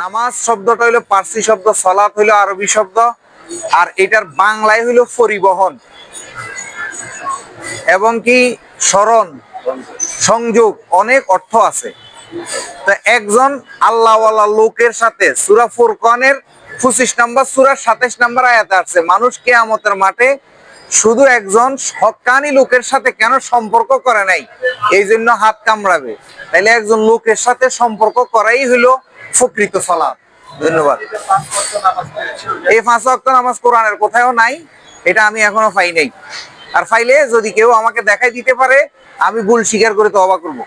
নামাজ শব্দটা হইল পার্সি শব্দ সলাৎ হইল আরবি শব্দ, আর এটার বাংলায় হইল পরিবহন। এবং কি স্মরণ, সংযোগ, অনেক অর্থ আছে। তো একজন আল্লাহওয়ালা লোকের সাথে সুরা ফুরকানের পঁচিশ নাম্বার সুরার সাতাইশ নাম্বার আয়াতে আছে মানুষ কেয়ামতের মাঠে শুধু একজন হকানি লোকের সাথে কেন সম্পর্ক করে নাই? এই জন্য হাত কামড়াবে। তাইলে একজন লোকের সাথে সম্পর্ক করাই হইল প্রকৃত সলাপ ধন্যবাদ। এই পাঁচ ওয়াক্ত নামাজ কোরআনের কোথাও নাই, এটা আমি এখনও পাই নাই। আর ফাইলে যদি কেউ আমাকে দেখাই দিতে পারে, আমি ভুল স্বীকার করে তো অবাক করব।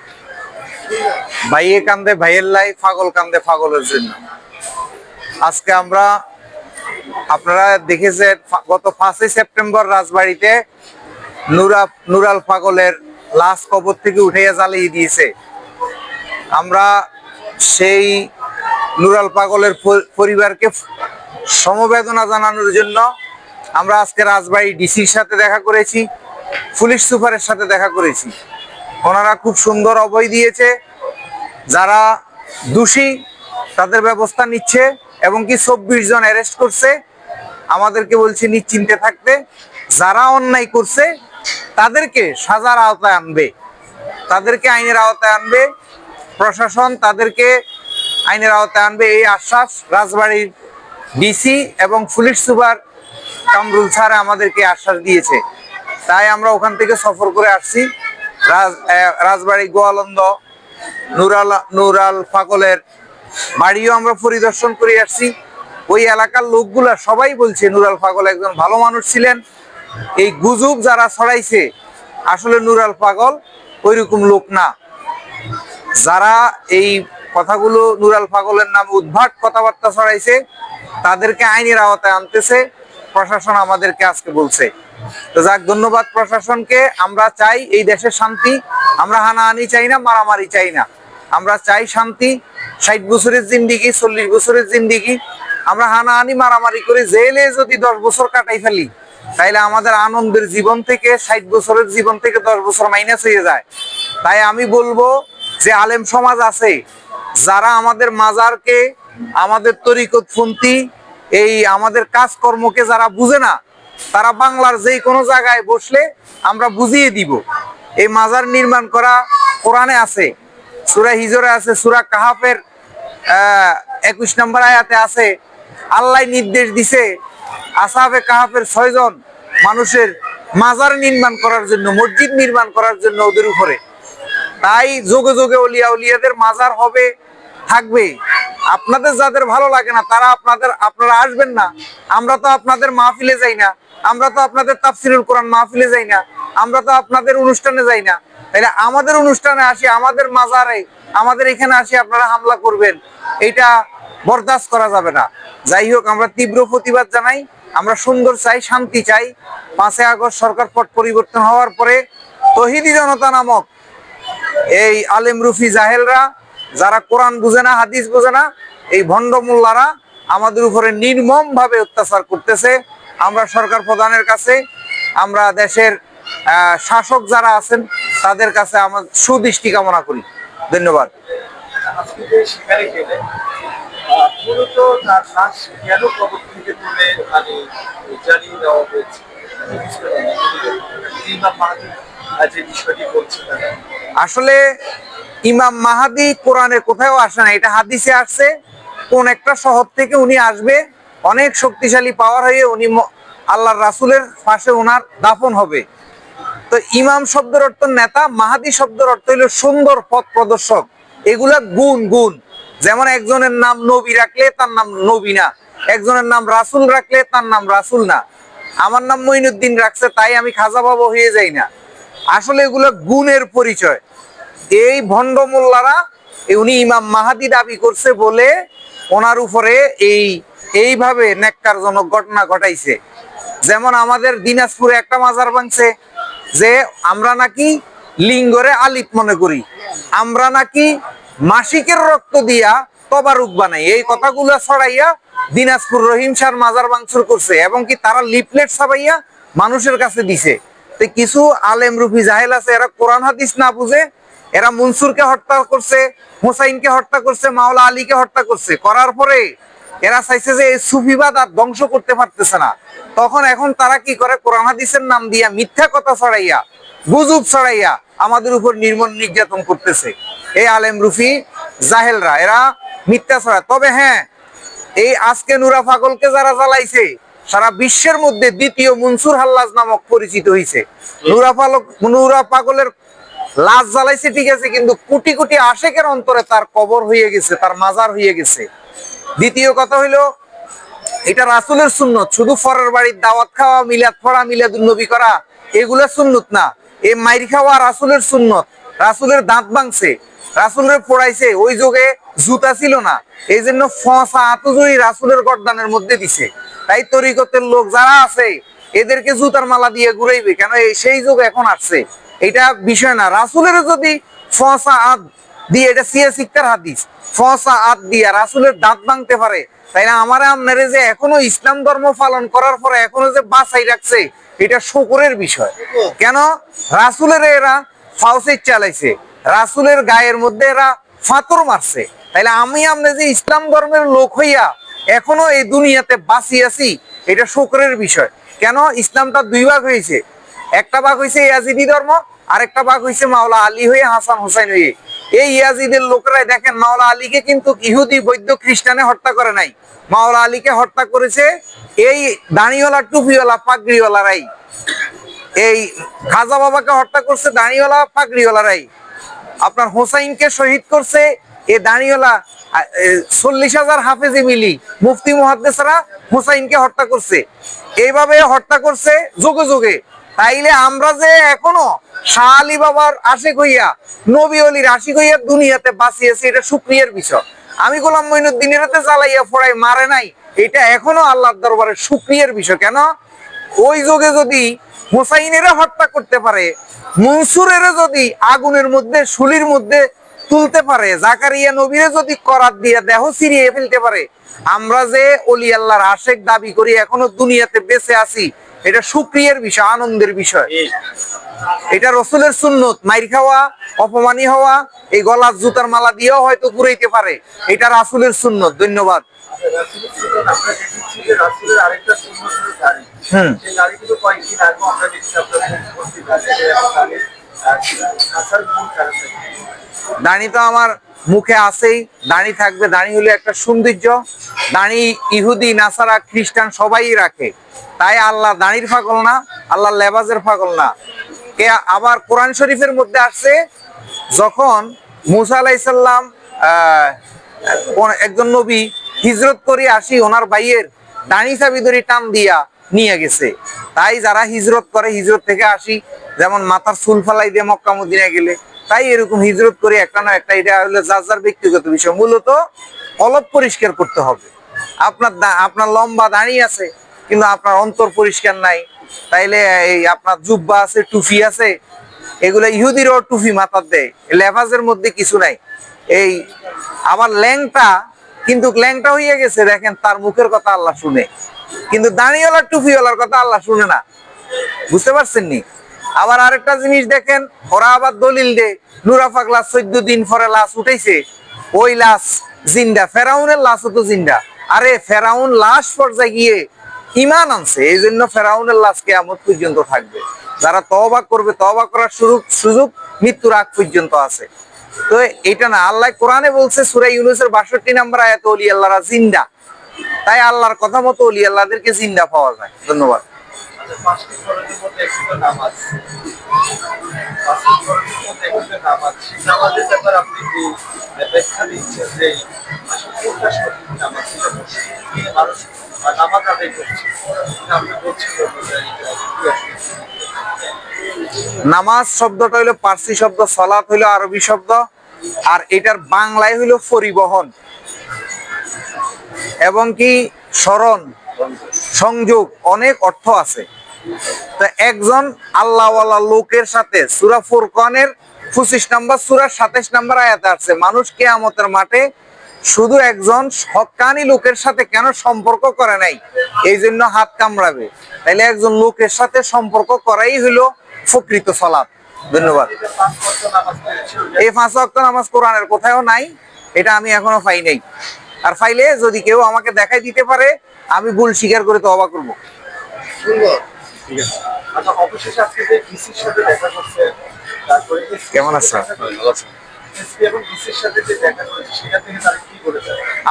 ভাইয়ে কান্দে ভাইয়ের লাই, পাগল কান্দে পাগলের জন্য। আজকে আমরা, আপনারা দেখেছেন, গত পাঁচই সেপ্টেম্বর রাজবাড়িতে নুরা, নুরাল পাগলের লাশ কবর থেকে উঠাইয়া জ্বালিয়ে দিয়েছে। আমরা সেই নুরাল পাগলের পরিবারকে সমবেদনা জানানোর জন্য আমরা আজকে রাজবাড়ি ডিসির সাথে দেখা করেছি, পুলিশ সুপারের সাথে দেখা করেছি। ওনারা খুব সুন্দর অভয় দিয়েছে, যারা দোষী তাদের ব্যবস্থা নিচ্ছে এবং কি চব্বিশ জন অ্যারেস্ট করছে, আমাদেরকে বলছে নিশ্চিন্তে থাকতে। যারা অন্যায় করছে, তাদেরকে সাজার আওতায় আনবে। তাদেরকে আইনের আওতায় আনবে। প্রশাসন তাদেরকে আইনের আওতায় আনবে এই আশ্বাস রাজবাড়ির ডিসি এবং পুলিশ সুপার কামরুল স্যার আমাদেরকে আশ্বাস দিয়েছে। তাই আমরা ওখান থেকে সফর করে আসছি। রাজ রাজবাড়ি গোয়ালন্দ, নুরাল নুরাল পাগলের বাড়িও আমরা পরিদর্শন করে আসছি। ওই এলাকার লোকগুলা সবাই বলছে, নুরাল পাগল একজন ভালো মানুষ ছিলেন। এই গুজব যারা ছড়াইছে, আসলে নুরাল পাগল ওইরকম লোক না। যারা এই কথাগুলো নুরাল পাগলের নামে উদ্ভাট কথাবার্তা ছড়াইছে, তাদেরকে আইনের আওতায় আনতেছে, প্রশাসন আমাদেরকে আজকে বলছে। তো যাক, ধন্যবাদ প্রশাসনকে। আমরা চাই এই দেশের শান্তি, আমরা হানাহানি চাই না, মারামারি চাই না। আমরা চাই শান্তি, ষাট বছরের জিন্দিগি, চল্লিশ বছরের জিন্দিগি। আমরা হানাহানি, মারামারি করে জেলে যদি দশ বছর কাটাই ফেলি, তাইলে আমাদের আনন্দের জীবন থেকে, ষাট বছরের জীবন থেকে দশ বছর মাইনাস হয়ে যায়। তাই আমি বলব যে আলেম সমাজ আছে যারা আমাদের মাজারকে, আমাদের তরিকত তরিকতপন্থী এই আমাদের কাজকর্মকে যারা বুঝে না, তারা বাংলার যে কোনো জায়গায় বসলে আমরা বুঝিয়ে দিব। এই মাজার নির্মাণ করা কোরআনে আছে, সুরা হিজরে আছে, সুরা কাহাফের একুশ নম্বর আয়াতে আছে, আল্লাহ নির্দেশ দিছে, আসাফে কাহাফের ছয়জন মানুষের মাজার নির্মাণ করার জন্য, মসজিদ নির্মাণ করার জন্য ওদের উপরে। তাই যোগে যোগে অলিয়া উলিয়াদের মাজার হবে থাকবে। আপনাদের যাদের ভালো লাগে না, তারা আপনাদের, আপনারা আসবেন না। আমরা তো আপনাদের মাহফিলে যাই না। আমরা তো আপনাদের তাফসিরুল কোরআন মাহফিলে যাই না। আমরা তো আপনাদের অনুষ্ঠানে যাই না। তাইলে আমাদের অনুষ্ঠানে আসি, আমাদের মাজারে, আমাদের এখানে আসি, আপনারা হামলা করবেন। এটা বরদাস্ত করা যাবে না। যাই হোক, আমরা তীব্র প্রতিবাদ জানাই। আমরা সুন্দর চাই, শান্তি চাই। পাঁচই আগস্ট সরকার পট পরিবর্তন হওয়ার পরে তহিদি জনতা নামক এই আলেম রুফি জাহেলরা যারা কোরআন বুঝে না, হাদিস বুঝে না, এই ভণ্ড মোল্লারা আমাদের উপরে নির্মম ভাবে অত্যাচার করতেছে। আমরা সরকার প্রধানের কাছে, আমরা দেশের শাসক যারা আছেন, তাদের কাছে আমার সুদৃষ্টি কামনা করি। ধন্যবাদ। আসলে ইমাম মাহাদি কোরআনে কোথাও আসে না। এটা হাদিসে আসছে, কোন একটা শহর থেকে উনি আসবে, অনেক শক্তিশালী পাওয়ার হয়ে উনি আল্লাহর রাসূলের পাশে ওনার দাফন হবে। তো ইমাম শব্দের অর্থ নেতা, মাহাদি শব্দের অর্থ হলো সুন্দর পথ প্রদর্শক। এগুলা গুণ গুণ। যেমন একজনের নাম নবী রাখলে তার নাম নবী না। একজনের নাম রাসূল রাখলে তার নাম রাসূল না। আমার নাম মঈনুদ্দিন রাখছে, তাই আমি খাজা বাবা হয়ে যাই না। আসলে এগুলো গুণের পরিচয়। এই ভণ্ড মোল্লারা উনি ইমাম মাহাদি দাবি করছে বলে ওনার উপরে এই, এইভাবে নেককারজনক ঘটনা ঘটাইছে। যেমন আমাদের দিনাজপুরে একটা মাজার ভাঙছে, যে আমরা নাকি লিঙ্গরে আলিপ মনে করি। আমরা নাকি মাসিকের রক্ত দিয়া তবারুক বানাই। এই কথাগুলো ছড়াইয়া দিনাজপুর রহিম শাহর মাজার ভাঙচুর করছে এবং কি তারা লিপলেট ছাপাইয়া মানুষের কাছে দিছে। কিছু আলেম রুফি জাহেল আছে, এরা কোরআন হাদিস না বুঝে এরা মনসুরকে হত্যা করছে, হুসাইনকে হত্যা করছে, মাওলা আলীকে হত্যা করছে। করার পরে এরা চাইছে যে এই সুফিবাদ আর ধ্বংস করতে পারতেছে না। তখন এখন তারা কি করে? কোরআন হাদিসের নাম দিয়া মিথ্যা কথা ছড়াইয়া, গুজব ছড়াইয়া আমাদের উপর নির্মল নির্যাতন করতেছে। এই আলেম রুফি, জাহেলরা, এরা মিথ্যা ছড়ায়। তবে হ্যাঁ এই আজকে নুরা পাগলকে যারা জ্বালাইছে, সারা বিশ্বের মধ্যে দ্বিতীয় মনসুর হাল্লাজ নামক পরিচিত হয়েছে নুরা পাগলের লাশ জ্বালাইছে, ঠিক আছে, কিন্তু কোটি কোটি আশেকের অন্তরে তার কবর হয়ে গেছে, তার মাজার হয়ে গেছে। দ্বিতীয় কথা হইল, এটা রাসুলের সুন্নত, শুধু ফরের বাড়ির দাওয়াত খাওয়া, মিলাদ পড়া মিলাদ নবী করা, এগুলা সুন্নত না। এই মাইর খাওয়া রাসুলের সুন্নত, রাসুলের দাঁত ভাঙছে, রাসুলের পড়াইছে, ওই যুগে জুতা ছিল না এই জন্য ফসা আতজুরি রাসুলের গর্দানের মধ্যে দিছে। তাই তরিকতের লোক যারা আছে, এদেরকে জুতার মালা দিয়ে ঘুরাইবে, কেন এই সেই যুগ এখন আসছে। এটা বিষয় না। রাসুলের যদি ফসা আত দিয়ে, এটা সিয়া শিক্ষার হাদিস, ফসা আত দিয়া রাসুলের দাঁত ভাঙতে পারে, তাই না? আমার আপনারে যে এখনও ইসলাম ধর্ম পালন করার পরে এখনও যে বাঁচাই রাখছে, এটা শকরের বিষয়। কেন? রাসুলের এরা ফাউসের চালাইছে, রাসুলের গায়ের মধ্যে এরা ফাতর মারছে। তাইলে আমি আপনি যে ইসলাম ধর্মের লোক হইয়া এখনও এই দুনিয়াতে বাঁচি আছি, এটা শকরের বিষয়। কেন? ইসলামটা দুই ভাগ হয়েছে। একটা ভাগ হয়েছে ইয়াজিদি ধর্ম, আরেকটা ভাগ হয়েছে মাওলা আলী হয়ে হাসান হোসেন হয়ে। এই ইয়াজিদের লোকরাই দেখেন, মাওলা আলীকে কিন্তু ইহুদি, বৈদ্য, খ্রিস্টানে হত্যা করে নাই। মাওলা আলীকে হত্যা করেছে এই দাঁড়িওয়ালা, টুপিওয়ালা, পাগড়িওয়ালারাই। এই খাজা বাবাকে হত্যা করছে দাঁড়িওয়ালা, পাগড়িওয়ালারাই। আপনার হোসাইনকে শহীদ করছে এ দাঁড়িওয়ালা চল্লিশ হাজার হাফেজি মিলি, মুফতি মহাদ্দেশরা হোসাইনকে হত্যা করছে। এইভাবে হত্যা করছে যুগে যুগে। তাইলে আমরা যে এখনও শাহ আলী বাবার আশিক হইয়া, নবী অলির আশিক হইয়া দুনিয়াতে বাঁচিয়েছি, এটা সুক্রিয়ার বিষয়। আমি গোলাম মইনুদ্দিনের হাতে জ্বালাইয়া ফড়াই মারে নাই, এটা এখনও আল্লাহর দরবারে সুক্রিয়ার বিষয়। কেন? ওই যুগে যদি হোসাইনেরা হত্যা করতে পারে, মনসুরেরা যদি আগুনের মধ্যে শুলির মধ্যে তুলতে পারে, জাকারিয়া নবীরে যদি করাত দিয়ে দেহ সিরিয়ে ফেলতে পারে, আমরা যে অলি আল্লাহর আশেক দাবি করি, এখনও দুনিয়াতে বেঁচে আছি এটা সুক্রিয়ার বিষয় আনন্দের বিষয়। এটা রসুলের সুন্নত মাইর খাওয়া অপমানি হওয়া এই গলার জুতার মালা দিয়েও হয়তো ঘুরাইতে পারে। এটা রাসুলের সুন্নত ধন্যবাদ। হুম। আগে আমরা দাড়ি তো আমার মুখে আছেই। দাড়ি থাকবে দাড়ি হলো একটা সৌন্দর্য। দাড়ি ইহুদি, নাসারা, খ্রিস্টান সবাই রাখে। তাই আল্লাহ দাড়ির ফাগল না, আল্লাহ লেবাজের ফাগল না। কে আবার কোরআন শরীফের মধ্যে আসছে, যখন মুসা আলাইসাল্লাম একজন নবী হিজরত করে আসি, ওনার ভাইয়ের দাড়ি চাবি ধরে টান দিয়া নিয়ে গেছে। তাই যারা হিজরত করে, হিজরত থেকে আসি, যেমন মাথার চুল ফালাই দিয়ে মক্কা মদিনায় গেলে তাই এরকম হিজরত করে একটা না একটা এটা হলো যার যার ব্যক্তিগত বিষয়। মূলত অলপ পরিষ্কার করতে হবে। আপনার আপনার লম্বা দাঁড়িয়ে আছে, কিন্তু আপনার অন্তর পরিষ্কার নাই। তাইলে এই আপনার জুব্বা আছে টুফি আছে, এগুলো ইহুদিরও টুফি মাথার দেয়। লেভাজের মধ্যে কিছু নাই। এই আবার ল্যাংটা, কিন্তু ল্যাংটা হইয়া গেছে, দেখেন তার মুখের কথা আল্লাহ শুনে। কিন্তু দাঁড়িয়েওয়ালার টুফিওয়ালার কথা আল্লাহ শুনে না। বুঝতে পারছেন নি? আবার আরেকটা জিনিস দেখেন, ওরা আবার দলিল দে নুরা পাগলা চোদ্দ দিন পরে লাশ উঠেছে ওই লাশ জিন্দা, ফেরাউনের লাশও তো জিন্দা। আরে, ফেরাউন লাশ পর্যায়ে গিয়ে ইমান আনছে, এই জন্য ফেরাউনের লাশ কেয়ামত পর্যন্ত থাকবে। যারা তওবা করবে, তওবা করার সুযোগ সুযোগ মৃত্যুর আগ পর্যন্ত আছে। তো এটা না, আল্লাহ কোরআনে বলছে, সূরা ইউনূসের 62 নম্বর আয়াতে, ওলি আল্লাহরা জিন্দা। তাই আল্লাহর কথা মতো ওলি আল্লাহদেরকে জিন্দা পাওয়া যায়। ধন্যবাদ। নামাজ শব্দটা হইল পার্সি শব্দ সলাৎ হইল আরবি শব্দ, আর এটার বাংলায় হইল পরিবহন। এবং কি স্মরণ, সংযোগ, অনেক অর্থ আছে। তো একজন আল্লাহওয়ালা লোকের সাথে সুরা ফুরকানের পঁচিশ নাম্বার, সুরা সাতাইশ নাম্বার আয়াতে আছে মানুষ কেয়ামতের মাঠে শুধু একজন হকানি লোকের সাথে কেন সম্পর্ক করে নাই? এই জন্য হাত কামড়াবে। তাইলে একজন লোকের সাথে সম্পর্ক করাই হইল প্রকৃত সলাপ ধন্যবাদ। এই পাঁচ ওয়াক্ত নামাজ কোরআনের কোথাও নাই, এটা আমি এখনও পাই নাই। আর ফাইলে যদি কেউ আমাকে দেখাই দিতে পারে, আমি ভুল স্বীকার করে তো অবাক করব। ঠিক আছে। আচ্ছা অবশেষে আজকে যে ডিসির সাথে দেখা করছে তারপরে কেমন আছেন?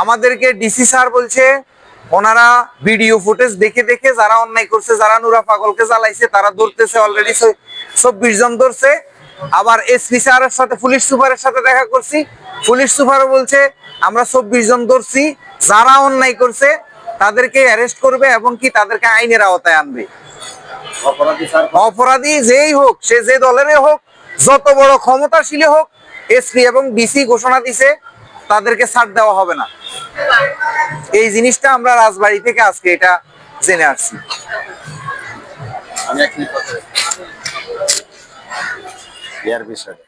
আমাদেরকে ডিসি স্যার বলছে ওনারা ভিডিও ফুটেজ দেখে দেখে যারা অন্যায় করছে যারা নুরা পাগলকে জ্বালাইছে তারা ধরতেছে অলরেডি চব্বিশ জন ধরছে। আবার এসপি স্যারের সাথে পুলিশ সুপারের সাথে দেখা করছি। পুলিশ সুপারও বলছে আমরা চব্বিশ জন ধরছি যারা অন্যায় করছে তাদেরকে অ্যারেস্ট করবে এবং কি তাদেরকে আইনের আওতায় আনবে। অপরাধী যেই হোক সে যে দলেরই হোক যত বড় ক্ষমতাশীল হোক এসপি এবং ডিসি ঘোষণা দিছে তাদেরকে ছাড় দেওয়া হবে না। এই জিনিসটা আমরা রাজবাড়ি থেকে আজকে এটা জেনে আসছি। আমি এক বিষয়